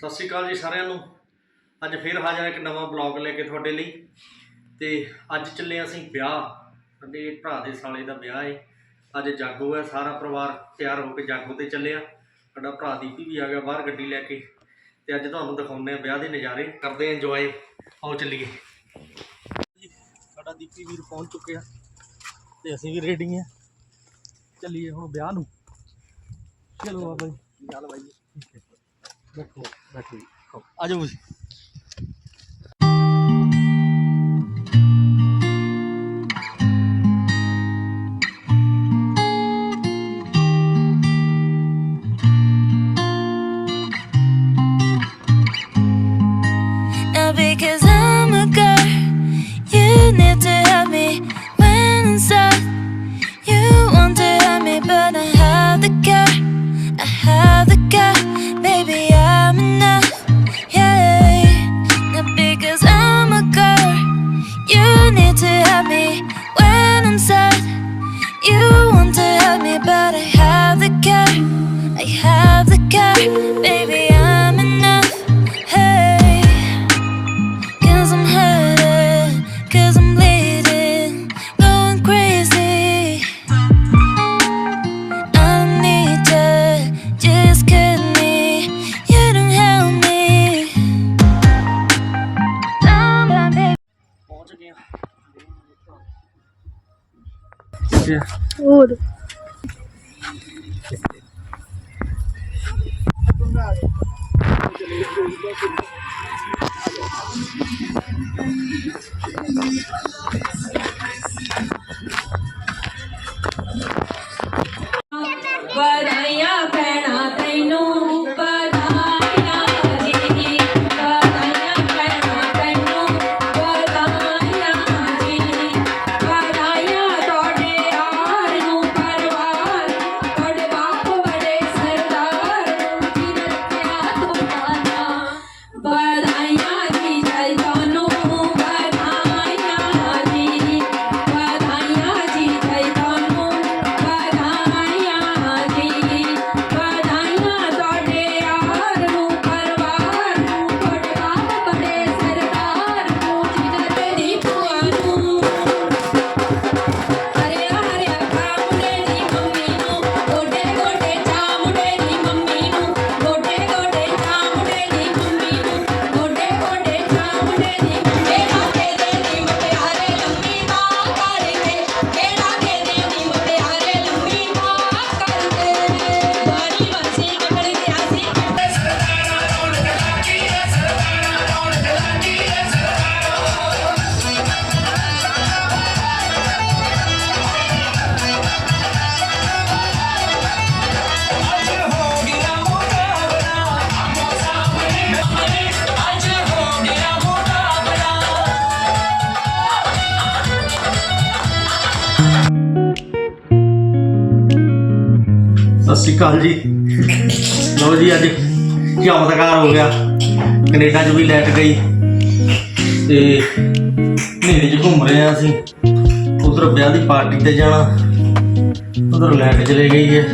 ਸਤਿ ਸ਼੍ਰੀ ਅਕਾਲ ਜੀ ਸਾਰਿਆਂ ਨੂੰ। ਅੱਜ ਫਿਰ ਹਾਜ਼ਰ ਹਾਂ ਇੱਕ ਨਵਾਂ ਬਲੌਗ ਲੈ ਕੇ ਤੁਹਾਡੇ ਲਈ। ਤੇ ਅੱਜ ਚੱਲੇ ਅਸੀਂ ਵਿਆਹ। ਸਾਡੇ ਭਰਾ ਦੇ ਸਾਲੇ ਦਾ ਵਿਆਹ ਹੈ ਅੱਜ ਜਾਗੋ ਹੈ ਸਾਰਾ ਪਰਿਵਾਰ ਤਿਆਰ ਹੋ ਕੇ ਜਾਗੋ ਤੇ ਚੱਲਿਆ ਸਾਡਾ ਭਰਾ ਦੀਪੀ ਵੀ ਆ ਗਿਆ ਬਾਹਰ ਗੱਡੀ ਲੈ ਕੇ। ਤੇ ਅੱਜ ਤੁਹਾਨੂੰ ਦਿਖਾਉਂਦੇ ਆ ਵਿਆਹ ਦੇ ਨਜ਼ਾਰੇ। ਕਰਦੇ ਆ ਇੰਜੋਏ ਆਓ ਚੱਲੀਏ। ਸਾਡਾ ਦੀਪੀ ਵੀਰ ਪਹੁੰਚ ਚੁੱਕਿਆ ਤੇ ਅਸੀਂ ਵੀ ਰੈਡੀ ਆ ਚੱਲੀਏ ਹੁਣ ਵਿਆਹ ਨੂੰ। ਚਲੋ ਆ ਬਾਈ। ਚੱਲ ਬਾਈ ਬੈਠੋ ਬੈਠੋ ਜੀ। ਆਓ, ਆ ਜਾਓ ਜੀ seguro. ਸ਼੍ਰੀ ਅਕਾਲ ਜੀ। ਲਓ ਜੀ, ਅੱਜ ਚਮਤਕਾਰ ਹੋ ਗਿਆ। ਕੈਨੇਡਾ 'ਚ ਵੀ ਲੈਟ ਗਈ। ਤੇ ਹਨੇਰੇ 'ਚ ਘੁੰਮ ਰਹੇ ਆ ਅਸੀਂ। ਉਧਰ ਵਿਆਹ ਦੀ ਪਾਰਟੀ ਤੇ ਜਾਣਾ। ਉਧਰ ਲੈਟ ਚਲੇ ਗਈ ਹੈ।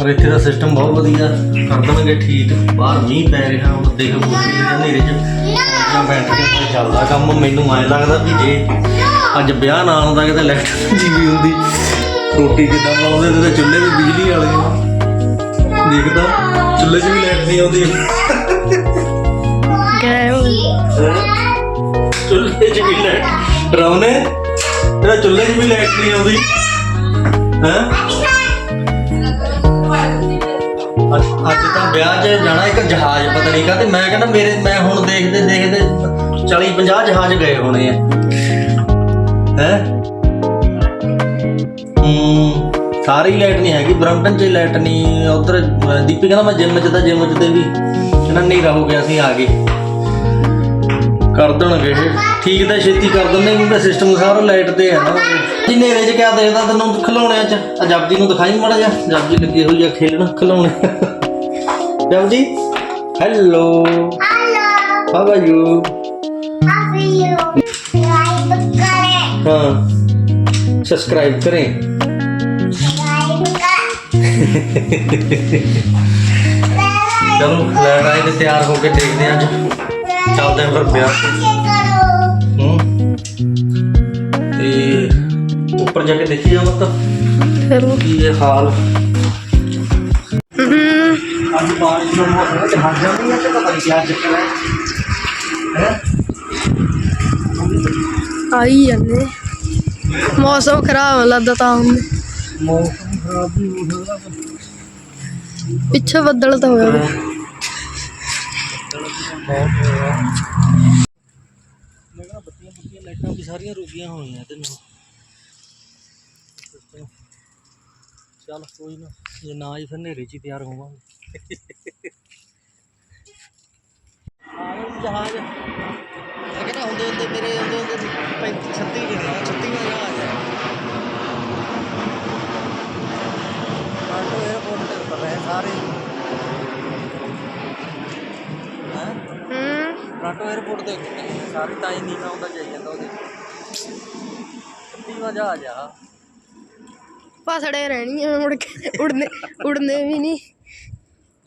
ਪਰ ਇੱਥੇ ਦਾ ਸਿਸਟਮ ਬਹੁਤ ਵਧੀਆ। ਕਰ ਦੇਣਗੇ ਠੀਕ। ਬਾਹਰ ਮੀਂਹ ਪੈ ਰਿਹਾ ਉਹ ਦੇਖ ਬੁੱਢੀ ਹਨੇਰੇ 'ਚ। ਜਾਂ ਬੈਠ ਕੇ ਕੋਈ ਚੱਲਦਾ ਕੰਮ। ਮੈਨੂੰ ਐਂ ਲੱਗਦਾ ਵੀ ਜੇ ਅੱਜ ਵਿਆਹ ਨਾ ਹੁੰਦਾ, ਕਿਤੇ ਲੈਟ ਜੀ ਵੀ ਹੁੰਦੀ। ਰੋਟੀ ਕਿੱਦਾਂ ਬਣਾਉਂਦੇ? ਤੇ ਚੁੱਲ੍ਹੇ ਵੀ ਬਿਜਲੀ ਵਾਲੇ ਆ। ਦੇਖਦਾ, ਚੁੱਲ੍ਹੇ 'ਚ ਵੀ ਲਾਈਟ ਨਹੀਂ ਆਉਂਦੀ। ਚੁੱਲ੍ਹੇ 'ਚ ਵੀ ਲਾਈਟ ਡਰਾਉਨੇ ਤੇਰਾ ਚੁੱਲ੍ਹੇ 'ਚ ਵੀ ਲਾਈਟ ਨਹੀਂ ਆਉਂਦੀ। ਹੈ? ਅੱਜ ਤਾਂ ਵਿਆਹ 'ਚ ਜਾਣਾ ਇੱਕ ਜਹਾਜ਼, ਪਤਾ ਨਹੀਂ ਕਾ ਤੇ ਮੈਂ ਕਹਿੰਦਾ ਮੇਰੇ, ਮੈਂ ਹੁਣ ਦੇਖਦੇ ਦੇਖਦੇ 40 50 ਜਹਾਜ਼ ਗਏ ਹੋਣੇ ਆ। ਹੈ? ਹੂੰ ਸਾਰੀ ਲਾਈਟ ਨਹੀਂ ਹੈਗੀ ਬ੍ਰੈਂਪਟਨ 'ਚ ਲਾਈਟ ਨਹੀਂ ਉਧਰ ਦੀਪੀ ਕਹਿੰਦਾ ਮੈਂ ਜਿਮ 'ਚ ਤਾਂ ਜਿਮ 'ਚ ਤੇ ਵੀ ਕਹਿੰਦਾ ਹਨੇਰਾ ਹੋ ਗਿਆ ਸੀ ਆ ਗਏ। ਕਰ ਦੇਣਗੇ ਇਹ। ਠੀਕ ਤਾਂ ਛੇਤੀ ਕਰ ਦਿੰਦੇ ਕਿਉਂਕਿ ਸਿਸਟਮ ਸਾਰਾ ਲਾਈਟ ਤੇ ਹੈ ਨਾ। ਜੀ ਹਨੇਰੇ 'ਚ ਕਿਆ ਦੇਖਦਾ ਤੈਨੂੰ ਖਿਲਾਉਣਿਆਂ 'ਚ? ਆ ਜਪਜੀ ਨੂੰ ਦਿਖਾਈ ਮਾੜਾ ਜਿਹਾ। ਜਪਜੀ ਲੱਗੀ ਹੋਈ ਆ ਖੇਲਣ ਖਿਲਾਉਣੇ Japji hello hello how are you how you like ਕਰੇ ਹਾਂ। ਕੇ ਦੇਖਦੇ ਹਾਂ ਅੱਜ। ਚੱਲਦੇ ਹਾਂ ਫਿਰ ਵਿਆਹ ਤੇ। ਕਰੋ ਹੂੰ। ਤੇ ਉੱਪਰ ਜਾ ਕੇ ਦੇਖੀ ਜਾ ਮਤ ਫਿਰ ਕੀ ਇਹ ਹਾਲ। ਅੱਜ ਬਾਰਿਸ਼ ਦਾ ਮੌਸਮ ਹੈ ਤੇ ਹਟ ਜਾਂਦੀ ਹੈ ਤੇ ਪਤਾ ਨਹੀਂ ਕਿਆ ਚੱਕਰ ਹੈ। ਹੈ? ਆਈ ਜਾਂਦੇ। ਮੌਸਮ ਖਰਾਬ ਲੱਗਦਾ ਤਾਂ ਹੁਣ ਮੌਸਮ ਖਰਾਬ ਵੀ ਹੋ ਸਕਦਾ ਪਿੱਛੇ ਬੱਦਲ ਤਾਂ ਹੋਇਆ ਵਾ। ਬਹੁਤ ਹੋਇਆ ਮੈਂ ਕਿਹਾ ਬੱਤੀਆਂ ਬੁੱਤੀਆਂ ਲਾਈਟਾਂ ਵੀ ਸਾਰੀਆਂ ਰੁਕੀਆਂ ਹੋਈਆਂ ਤੇ ਨਾ। ਚੱਲ ਕੋਈ ਨਾ ਜੇ ਨਾ ਹੀ ਫਿਰ ਹਨੇਰੇ 'ਚ ਹੀ ਤਿਆਰ ਹੋਵਾਂਗੇ। ਆ ਜਹਾਜ਼। ਹੁੰਦੇ ਹੁੰਦੇ ਮੇਰੇ ਉਦੋਂ ਦੇ 36 ਕਿਲੋ 36 ਦਾ ਆ ਗਿਆ ਆਟੋ 에어ਪੋਰਟ ਤੇ ਉਤਰ ਸਾਰੇ। ਹਾਂ? ਟਰਾਂਟੋ ਤੇ ਸਾਰੇ ਤਾਂ ਨਹੀਂ ਆਉਂਦਾ ਜਾਈ ਜਾਂਦਾ ਉਹਦੇ। 36 ਦਾ ਆ ਜਾ। ਫਸੜੇ ਰਹਿਣੀ ਆ ਮੁੜ ਕੇ ਉੜਨੇ ਉੜਨੇ ਵੀ ਨਹੀਂ।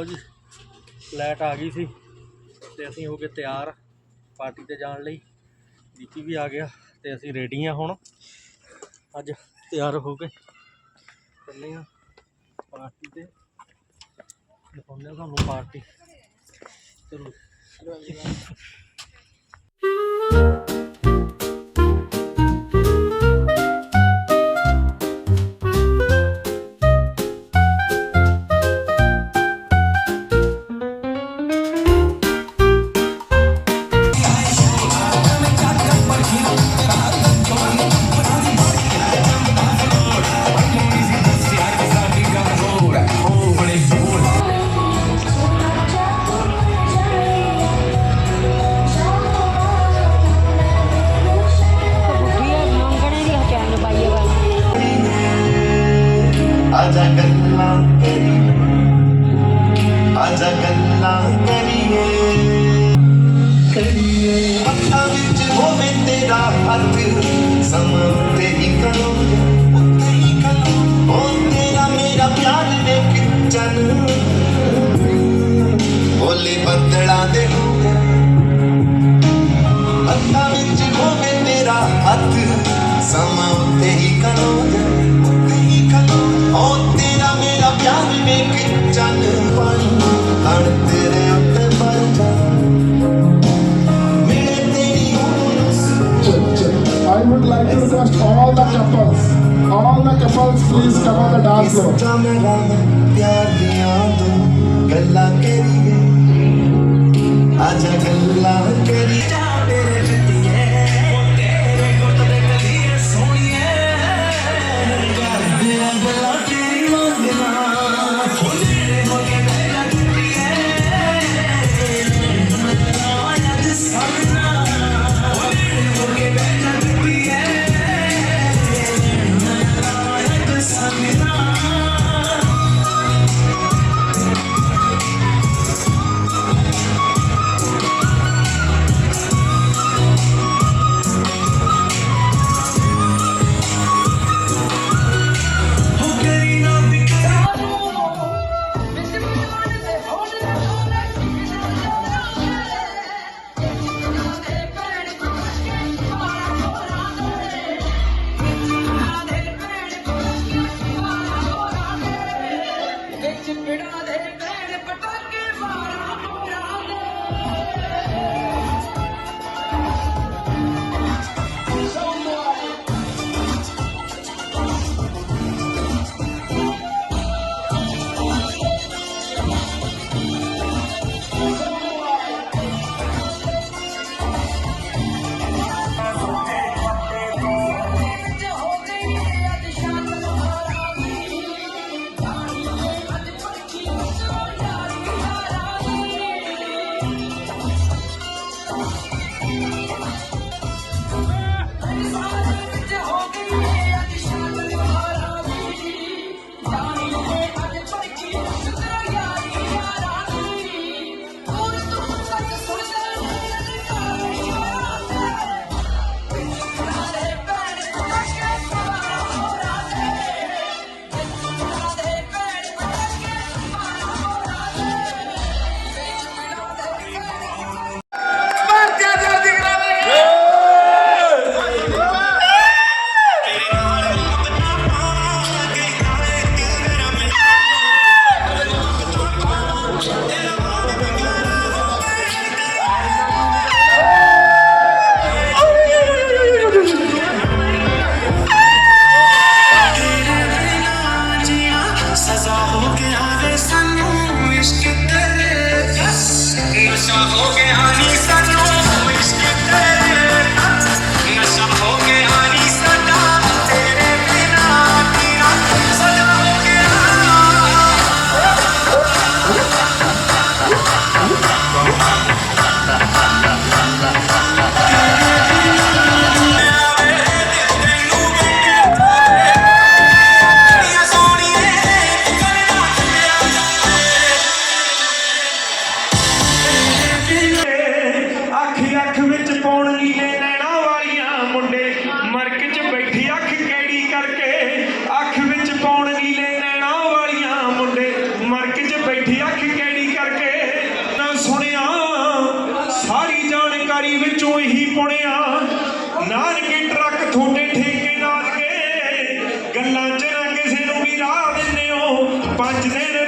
ਲਓ ਜੀ ਲਾਈਟ ਆ ਗਈ ਸੀ ਤੇ ਅਸੀਂ ਹੋ ਗਏ ਤਿਆਰ ਪਾਰਟੀ ਤੇ ਜਾਣ ਲਈ। ਦੀਪੀ ਵੀ ਆ ਗਿਆ ਤੇ ਅਸੀਂ ਰੈਡੀ ਆ ਹੁਣ। ਅੱਜ ਤਿਆਰ ਹੋ ਕੇ ਚੱਲੇ ਆ ਪਾਰਟੀ ਤੇ। ਦਿਖਾਉਂਦੇ ਆ ਤੁਹਾਨੂੰ ਪਾਰਟੀ ਚਲੋ। ਆਜਾ ਗੱਲਾਂ ਕਰੀਏ ਆਜਾ ਗੱਲਾਂ ਕਰੀਏ ਕਰੀਏ ਅੱਖਾਂ ਵਿੱਚ ਹੋਵੇ ਤੇਰਾ ਹੱਥ ਸਮਾਂ ਉੱਤੇ ਹੀ ਕਰੋ ਉੱਤੇ ਹੀ ਕਰੋ ਉਹ ਤੇਰਾ ਮੇਰਾ ਪਿਆਰ ਵੇਖ ਚੰਨ ਬੋਲੇ ਬੱਦਲਾਂ ਦੇ ਅੱਖਾਂ ਵਿੱਚ ਹੋਵੇ ਤੇਰਾ ਹੱਥ ਸਮਾਂ ਉੱਤੇ ਹੀ request all the couples, all the couples, please come on the dance floor. आजा गल्ला करी ਸੋਹਣਿਆ ਨਾਨਕੇ ਟਰੱਕ ਥੋੜੇ ਠੇਕੇ ਨਾਲ ਕੇ ਗੱਲਾਂ ਚ ਨਾ ਕਿਸੇ ਨੂੰ ਵੀ ਰਾਹ ਦਿੰਦੇ ਹੋ। ਪੰਜ ਦਿਨ